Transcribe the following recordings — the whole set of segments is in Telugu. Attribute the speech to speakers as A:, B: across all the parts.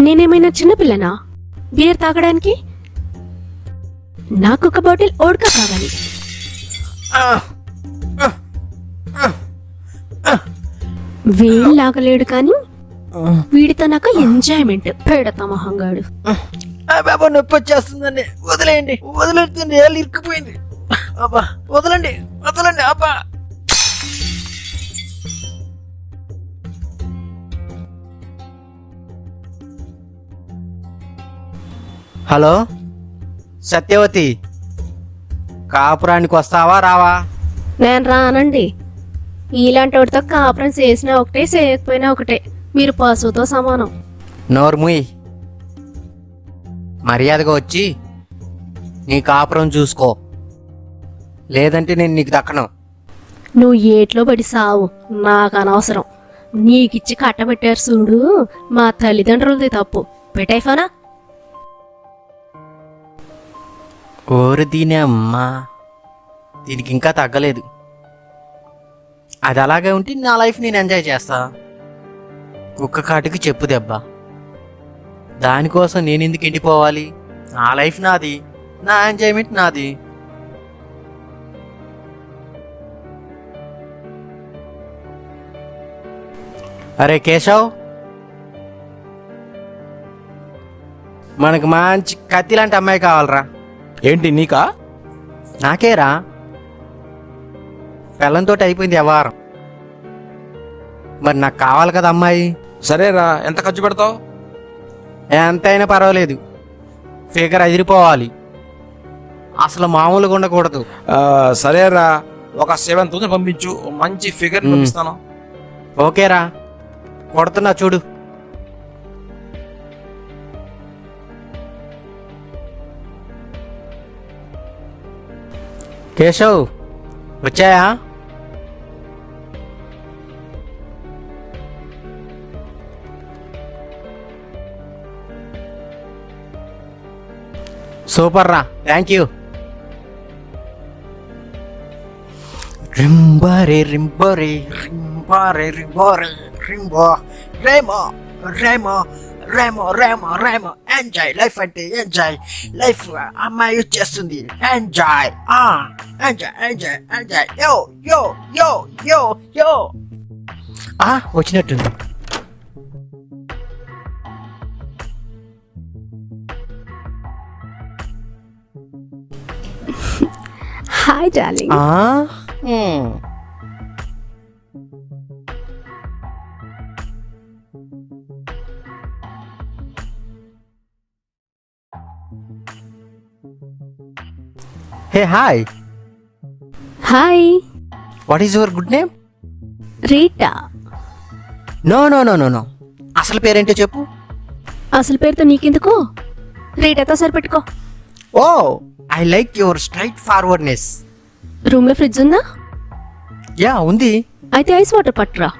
A: నేనేమైనా చిన్నపిల్లనా? బియర్ తాగడానికి? నాకు ఒక బాటిల్ ఓడ్కా కావాలి. వీళ్ళాగలేడు కానీ వీడితో నాకు ఎంజాయ్మెంట్. పెడతా మహంగాడు.
B: బాబా నొప్పి వచ్చేస్తుందండి. వదిలేయండి. వదిలేస్తుంది ఇరుక్కుపోయింది. అబ్బా వదలండి వదలండి అబ్బా. హలో? సత్యవతి కాపురానికి వస్తావా రావా?
A: నేను రానండి. ఇలాంటి వాడితో కాపురం చేసినా ఒకటే చేయకపోయినా ఒకటే. మీరు పశువుతో సమానం.
B: నోర్ముయ్ మర్యాదగా వచ్చి నీ కాపురం చూసుకో. లేదంటే నేను నీకు దక్కను.
A: నువ్వు ఏట్లో పడి సావు. నాకు అనవసరం. నీకిచ్చి కట్టబెట్టారు చూడు. మా తల్లిదండ్రులది తప్పు. పెట్టైఫోనా
B: ఓరు దీనే అమ్మా. దీనికి ఇంకా తగ్గలేదు. అది అలాగే ఉంటే నా లైఫ్ నేను ఎంజాయ్ చేస్తా. కుక్క కాటుకి చెప్పు దెబ్బ. దానికోసం నేను ఎందుకు ఎండిపోవాలి? నా లైఫ్ నాది. నా ఎంజాయ్మెంట్ నాది. అరే కేశవ్. మనకు మంచి కత్తి లాంటి అమ్మాయి కావాలరా.
C: ఏంటి నీకా?
B: నాకేరా. పిల్లంతో అయిపోయింది వ్యవహారం. మరి నాకు కావాలి కదా అమ్మాయి?
C: సరేరా ఎంత ఖర్చు పెడతావు?
B: ఎంతైనా పర్వాలేదు. ఫిగర్ అదిరిపోవాలి. అసలు మామూలుగా ఉండకూడదు.
C: సరేరా ఒక సెవెన్ థౌసండ్ పంపించు మంచి ఫిగర్. పంపిస్తాను.
B: ఓకేరా. కొడుతున్నా చూడు. కేశవ్ వచ్చాయా? సూపర్ రా థ్యాంక్ యూ రింబారే రింబరే రింబారే రింబరే రింబో రేమో Remo Remo Remo Remo. Enjoy life అంటే ఎంజాయ్ లైఫ్ అమ్మాయి వచ్చేస్తుంది. Enjoy ఆ ఎంజాయ్ ఎంజాయ్ ఎంజాయ్ యో యో యో యో యో ఆ వచ్చినట్టుంది
A: హాయ్ డార్లింగ్
B: ఆ హ్మ్. Hey hi
A: Hi
B: what is your good name
A: Rita
B: no no no no no అసలు పేరేంటో చెప్పు.
A: అసలు పేరుతో నీకెందుకు? రీటాతో సరిపెట్టుకో.
B: ఓ I like your straight
A: forwardness రూమ్లో ఫ్రిడ్జ్ ఉందా?
B: యా ఉంది.
A: అయితే ఐస్ వాటర్ పట్టురా.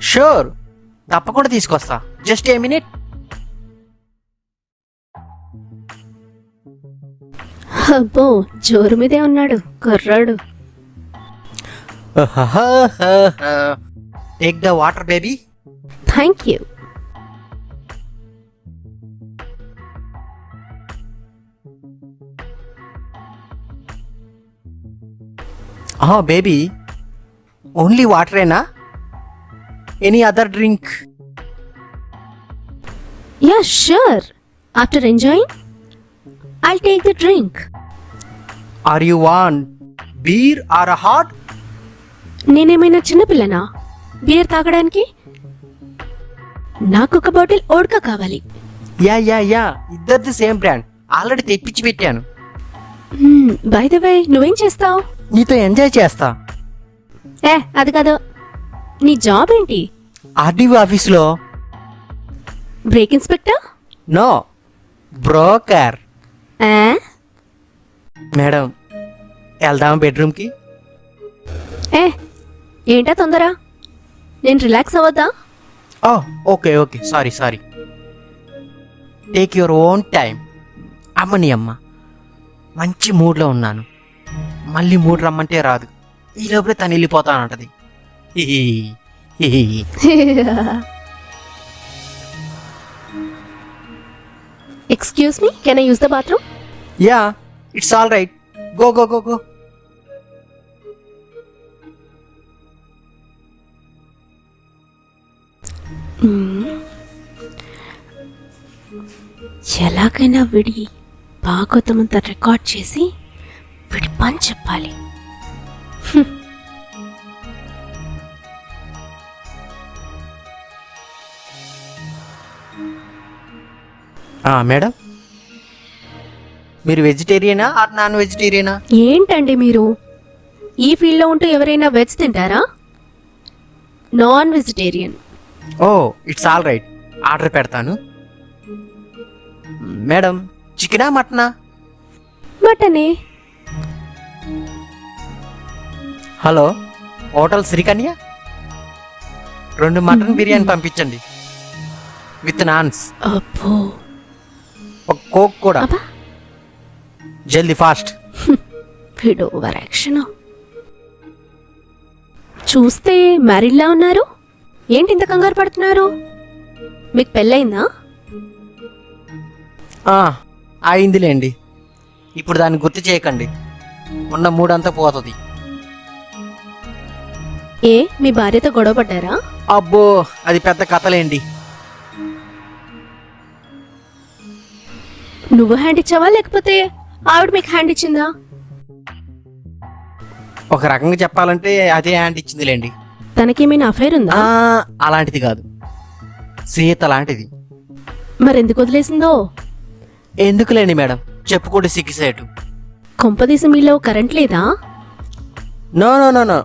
B: షూర్ తప్పకుండా తీసుకొస్తా. జస్ట్ ఏ మినిట్
A: అబ్బో జోరు మీదే ఉన్నాడు. కుర్రాడు.
B: Uh, take the water,
A: baby. Thank
B: you. Oh, baby. Only water, na?
A: Any other drink? Yeah, sure. After enjoying, I'll
B: take the drink. Are you on beer or a hot
A: నేనేమైనా చిన్నపిల్లనా? బియర్ తాగడానికి? నాకు ఒక బాటిల్ ఓడ్కా కావాలి.
B: యా యా యా ఇద్దరిది సేమ్ బ్రాండ్. ఆల్రెడీ తెప్పించి పెట్టాను.
A: బై ద వే నువ్వేం చేస్తావు?
B: నీతో ఎంజాయ్ చేస్తా.
A: ఏ అది కాదు. నీ జాబ్ ఏంటి?
B: ఆర్డీఓ ఆఫీస్లో.
A: Brake
B: inspector? No
A: broker.
B: Madam వెళ్దాం బెడ్రూమ్కి?
A: ఏ ఏంటా తొందర? నేను relax అవ్వద్దా?
B: Okay okay. Sorry sorry. Take your own time అమ్మని అమ్మ. మంచి మూడ్లో ఉన్నాను. మళ్ళీ మూడ్ రమ్మంటే రాదు. ఈ లోపలే తను వెళ్ళిపోతానంటది.
A: Excuse me can I use the bathroom
B: yeah it's all right go go go go
A: ఎలాగైనా విడి భాగవతమంతా రికార్డ్ చేసి విడి పని చెప్పాలి.
B: మేడం? మీరు వెజిటేరియనా ఆర్ నాన్ వెజిటేరియనా
A: ఏంటండి మీరు? ఈ ఫీల్డ్లో ఉంటూ ఎవరైనా వెజ్ తింటారా? Non vegetarian
B: oh it's all right. Order పెడతాను. మేడం చికెనా మటనా?
A: మటనే.
B: Hello hotel Srikanya? రెండు మటన్ బిర్యానీ పంపించండి. With naans.
A: అబ్బో.
B: ఒక కోక్ కూడా. జల్దీ ఫాస్ట్.
A: వీడు ఓవర్ యాక్షన్. చూస్తే మ్యారీడ్లా ఉన్నారు. ఏంటి ఇంత కంగారు పడుతున్నారు? మీకు పెళ్ళయిందా?
B: అయిందిలేండి. ఇప్పుడు దాన్ని గుర్తు చేయకండి. ఉన్న మూడంతా పోతుంది.
A: ఏ మీ భార్యతో గొడవ పడ్డారా?
B: అబ్బో అది పెద్ద కథలేండి.
A: నువ్వు హ్యాండ్ ఇచ్చావా లేకపోతే ఆవిడ మీకు హ్యాండ్ ఇచ్చిందా?
B: ఒక రకంగా చెప్పాలంటే అదే హ్యాండ్ ఇచ్చిందిలేండి.
A: తనకేమైనా అఫైర్ ఉందా?
B: ఆ, అలాంటిది కాదు. సీత లాంటిది.
A: మరెందుకు వదిలేసిందో?
B: ఎందుకులేండి మేడం? చెప్పుకోండి సిగ్గుసేటు
A: కొంపదీసి మీలో కరెంట్ లేదా?
B: No no no no.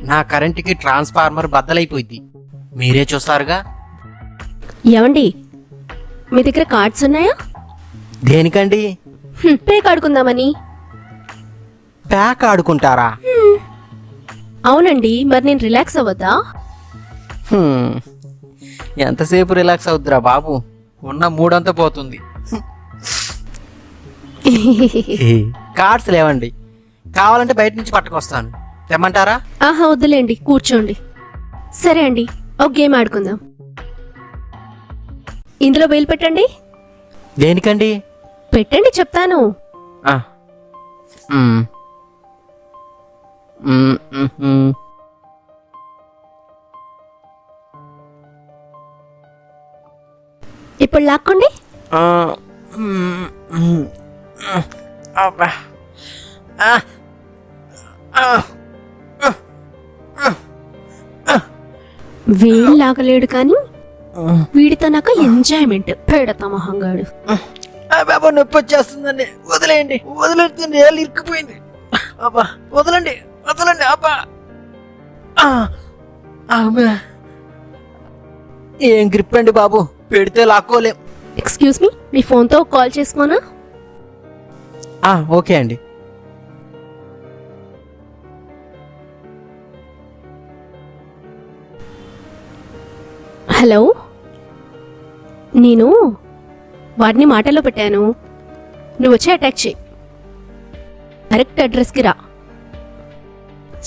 B: నా కరెంటుకి ట్రాన్స్ఫార్మర్ బద్దలైపోయింది. మీరే చూస్తారుగా?
A: ఏమండి? మీ దగ్గర కార్డ్స్ ఉన్నాయా?
B: దేనికండి?
A: హ్మ్, పే కాడుకుందామని
B: ప్యాక్ ఆడుకుంటారా?
A: అవునండి మరి నేను రిలాక్స్ అవ్వద్దా.
B: ఎంతసేపు రిలాక్స్ అవుద్దిరా బాబు? ఉన్న మూడంతా పోతుంది. కార్డ్స్ లేవండి. కావాలంటే బయట నుంచి పట్టుకొస్తాను. తెమ్మంటారా?
A: ఆహా వద్దులేండి కూర్చోండి. సరే అండి ఒక గేమ్ ఆడుకుందాం. ఇందులో వేలు పెట్టండి.
B: దేనికండి?
A: పెట్టండి చెప్తాను.
B: ఆ. మ్మ్. మ్మ్, మ్మ్, మ్మ్.
A: ఇప్పుడు లాక్కోండి. వేలు లాగలేడు కానీ వీడితో నాకు ఎంజాయ్మెంట్ పెడతా మహంగాడు
B: బాబా నొప్పి వచ్చేస్తుందండి వదిలేయండి. వదిలేస్తుంది ఏళ్ళు ఇరుక్కుపోయింది. అబ్బా వదలండి. వదలండి అబ్బా. ఏం గ్రిప్ అండి బాబు? పెడితే లాక్కోలేం.
A: ఎక్స్క్యూజ్ మీ మీ ఫోన్తో కాల్ చేసుకోనా?
B: ఆ, ఓకే అండి.
A: హలో? నేను వాడిని మాటలో పెట్టాను. నువ్వు వచ్చి అటాక్ చేయి. కరెక్ట్ అడ్రస్కి రా.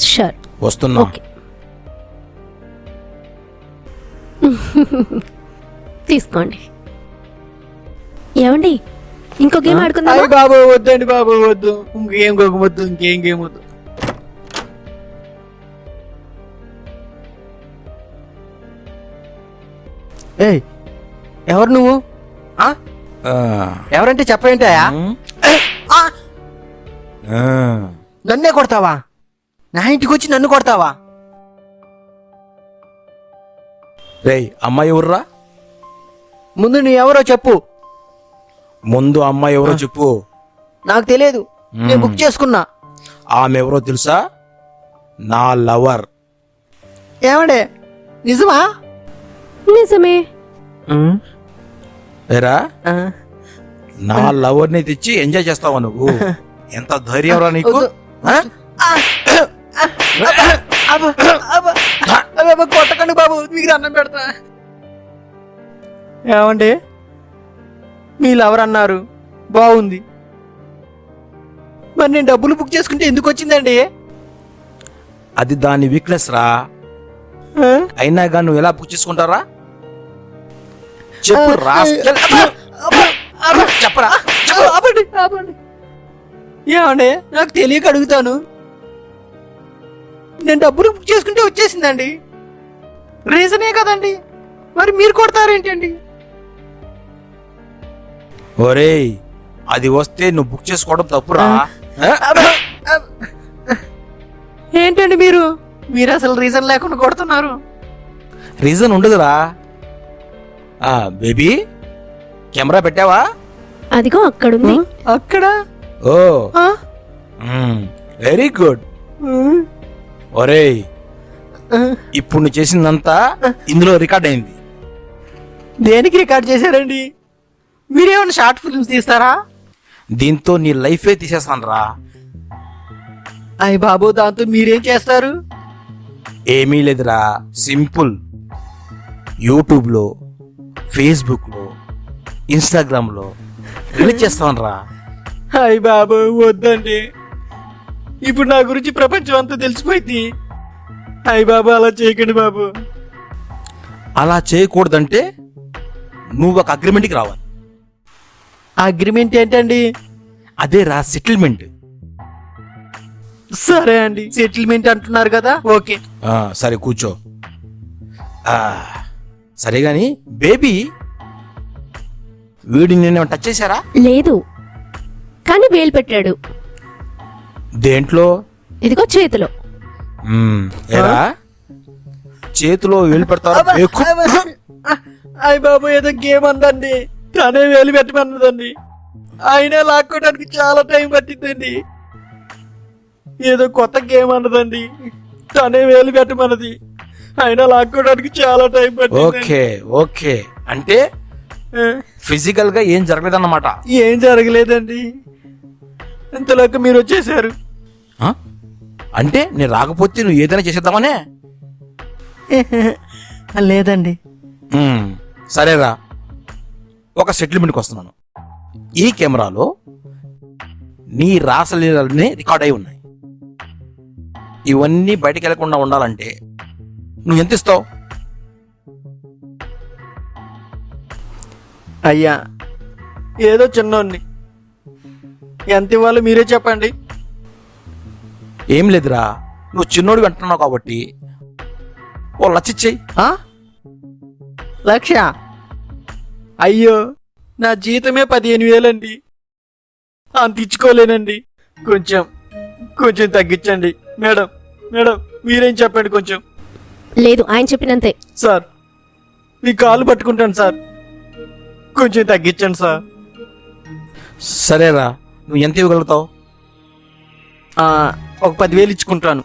A: షూర్
C: వస్తున్నా.
A: ఓకే తీసుకోండి. ఏమండి? ఇంకో గేమ్ ఆడుకుందామా?
B: అయ్య బాబు వద్దండి బాబు వద్దు. ఇంకేం గోగం వద్దు ఇంకేం గేమ్ వద్దు. ఏయ్ ఎవరు నువ్వు? ఆ?
C: ఆ,
B: ఎవరంటే చెప్పేంటాయా ఆ,
C: ఆ.
B: నన్నే కొడతావా? నా ఇంటికి వచ్చి నన్ను కొడతావా?
C: రేయ్ అమ్మాయి ఎవర్రా?
B: ముందు నువ్వు ఎవరో చెప్పు.
C: ముందు అమ్మాయి ఎవరో చెప్పు.
B: నాకు తెలియదు. నేను బుక్ చేసుకున్నా.
C: ఆమె ఎవరో తెలుసా? నా లవర్.
B: ఏమండే? నిజమా?
A: నిజమే.
C: ఏరా? నా లవర్ని తెచ్చి ఎంజాయ్ చేస్తావా నువ్వు? ఎంత ధైర్యం రా నీకు?
B: కొట్టకండి బాబు మీకు అన్నం పెడతా ఏమండి మీరు ఎవరన్నారు బాగుంది మరి నేను డబ్బులు బుక్ చేసుకుంటే ఎందుకు వచ్చిందండి
C: అది దాని వీక్నెస్ రా? అయినా కానీ నువ్వు ఎలా బుక్ చేసుకుంటారా చెప్పు రా
B: అబ్బా, అబ్బా, అబ్బా,
C: చెప్పరా
B: ఆ, ఆపండి ఆపండి ఏమండి నాకు తెలియక అడుగుతాను నేను డబ్బులు బుక్ చేసుకుంటే వచ్చేసిందండి. రీజనే కదండి. మరి మీరు కొడతారేంటండి?
C: ఒరేయ్ అది వస్తే నువ్వు బుక్ చేసుకోవడం తప్పురా.
B: ఏంటండి మీరు? మీరు అసలు రీజన్ లేకుండా కొడుతున్నారు.
C: రీజన్ ఉండదురా. ఆ బేబీ కెమెరా పెట్టావా?
A: అదిగో అక్కడుంది.
B: అక్కడ?
C: ఓ.
B: ఆ?
C: Very good. ఒరేయ్
B: ఆ,
C: ఇప్పుడు నువ్వు చేసిందంతా ఇందులో రికార్డ్ అయింది.
B: దేనికి రికార్డ్ చేశారండి? మీరేమైనా షార్ట్ ఫిల్మ్స్ తీస్తారా?
C: దీంతో నీ లైఫే తీసేస్తాను రా
B: అయ్య బాబు దాంతో మీరేం చేస్తారు?
C: ఏమీ లేదురా సింపుల్. యూట్యూబ్లో ఫేస్బుక్లో ఇన్స్టాగ్రామ్లో రిలీజ్ చేస్తాను రా
B: అయ్య బాబు వద్దండి. ఇప్పుడు నా గురించి ప్రపంచం అంతా తెలిసిపోయింది. అయ్య బాబు అలా చేయకండి బాబు.
C: అలా చేయకూడదంటే నువ్వు ఒక అగ్రిమెంట్కి రావాలి.
B: అగ్రిమెంట్ ఏంటండి?
C: అదే రా సెటిల్మెంట్.
B: సరే అండి సెటిల్మెంట్ అంటున్నారు కదా ఓకే.
C: సరే కూర్చో. ఆ, సరే గాని బేబీ వీడిని నేను టచ్ చేశారా?
A: లేదు కానీ వేలు పెట్టాడు.
C: దేంట్లో?
A: ఇదిగో చేతిలో.
C: మ్మ్, ఏరా? చేతిలో వేలు పెడతారా.
B: అయ్య బాబు ఏదో గేమ్ అందండి. తనే వేలు పెట్టమన్నదండి. అయినా లాక్కోవడానికి చాలా టైం పట్టిందండి ఏదో కొత్త గేమ్ అన్నదండి. తనే వేలు పెట్టమన్నది. అయినా లాక్కోవడానికి చాలా టైం పట్టింది
C: ఓకే ఓకే. అంటే ఫిజికల్గా ఏం జరగలేదన్నమాట.
B: ఏం జరగలేదండి. ఇంతలోకి మీరు వచ్చేసారు?
C: అంటే నేను రాకపోతే నువ్వు ఏదైనా చేసేద్దామనే?
B: లేదండి.
C: సరేరా. ఒక సెటిల్మెంట్కి వస్తున్నాను. ఈ కెమెరాలో నీ రాసలీలన్నీ రికార్డ్ అయి ఉన్నాయి. ఇవన్నీ బయటకు వెళ్ళకుండా ఉండాలంటే నువ్వు ఎంత ఇస్తావు?
B: అయ్యా ఏదో చిన్నోన్ని. ఎంత ఇవ్వాలో మీరే చెప్పండి.
C: ఏం లేదురా. నువ్వు చిన్నోడు అంటున్నావు కాబట్టి ఓ లచ్చిచ్చేయి
B: ఆ? లక్ష? అయ్యో నా జీతమే పదిహేను వేలండి. అంత ఇచ్చుకోలేనండి. కొంచెం కొంచెం తగ్గించండి. మేడం మేడం మీరేం చెప్పండి కొంచెం.
A: లేదు ఆయన చెప్పినంతే.
B: సార్ మీ కాలు పట్టుకుంటాను సార్. కొంచెం తగ్గించండి సార్.
C: సరేరా నువ్వు ఎంత ఇవ్వగలుగుతావు?
B: ఆ, ఒక పదివేలు ఇచ్చుకుంటాను.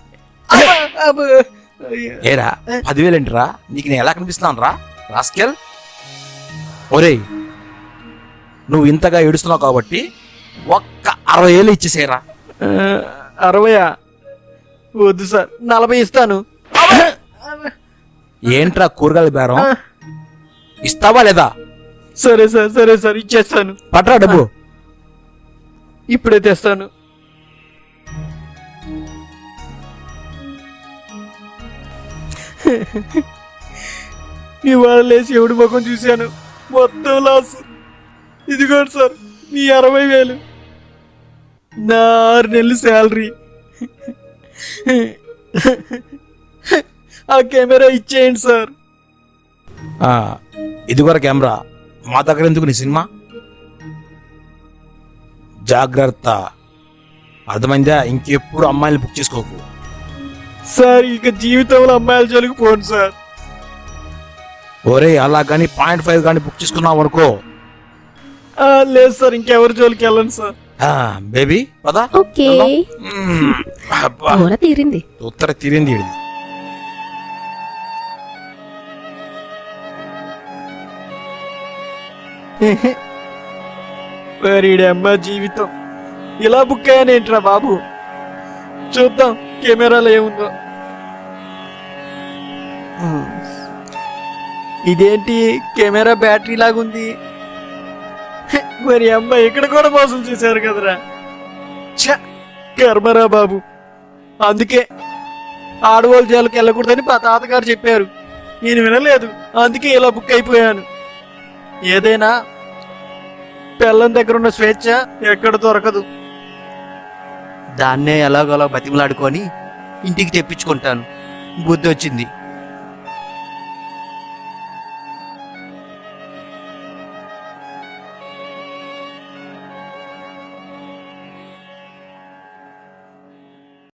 C: ఏరా పదివేలు ఏంటిరా? నీకు నేను ఎలా కనిపిస్తున్నాను రా? రాస్కెల్? ఒరేయ్ నువ్వు ఇంతగా ఏడుస్తున్నావు కాబట్టి ఒక్క అరవై ఏళ్ళు ఇచ్చేసేరా
B: అరవయా? వద్దు సార్ నలభై ఇస్తాను.
C: ఏంట్రా కూరగాయల బేరం? ఇస్తావా లేదా?
B: సరే సార్ సరే సార్ ఇచ్చేస్తాను.
C: పట్రా డబ్బు.
B: ఇప్పుడే తెస్తాను. ఇవాళ లేచి ఎవడి ముఖం చూశాను? మొత్తం లాస్ ఇదిగోండి సార్ మీ అరవై వేలు. నా ఆరు నెలలు శాలరీ ఆ కెమెరా ఇచ్చేయండి సార్.
C: ఇదిగోరా కెమెరా. మా దగ్గర ఎందుకు నీ సినిమా? జాగ్రత్త. అర్థమైందా? ఇంకెప్పుడు అమ్మాయిని బుక్ చేసుకోకు.
B: సార్ ఇక జీవితంలో అమ్మాయిల జోలికి పోను సార్.
C: ఒరే అలా కానీ పాయింట్ ఫైవ్ కానీ బుక్ చేసుకున్నావు అనుకో.
B: లేదు సార్ ఇంకెవరి జోలికి వెళ్ళను సార్.
C: ఆ, బేబీ పదా.
A: ఓకే. తీరింది.
C: ఉత్తర తీరింది ఈడిది.
B: మరీడి అమ్మ జీవితం. ఇలా బుక్ అయ్యానేంట్రా బాబు? చూద్దాం. కెమెరాలో ఏముందో. ఇదేంటి కెమెరా బ్యాటరీ లాగుంది? మరి అమ్మ ఇక్కడ కూడా మోసం చేశారు కదరా? ఛ, కర్మరా బాబు. అందుకే ఆడవాళ్ళ జైలుకి వెళ్ళకూడదని మా తాతగారు చెప్పారు. నేను వినలేదు అందుకే ఇలా బుక్ అయిపోయాను. ఏదైనా పిల్లం దగ్గర ఉన్న స్వేచ్ఛ ఎక్కడ దొరకదు. దాన్నే ఎలాగోలా బతిమలాడుకొని ఇంటికి తెప్పించుకుంటాను. బుద్ధి వచ్చింది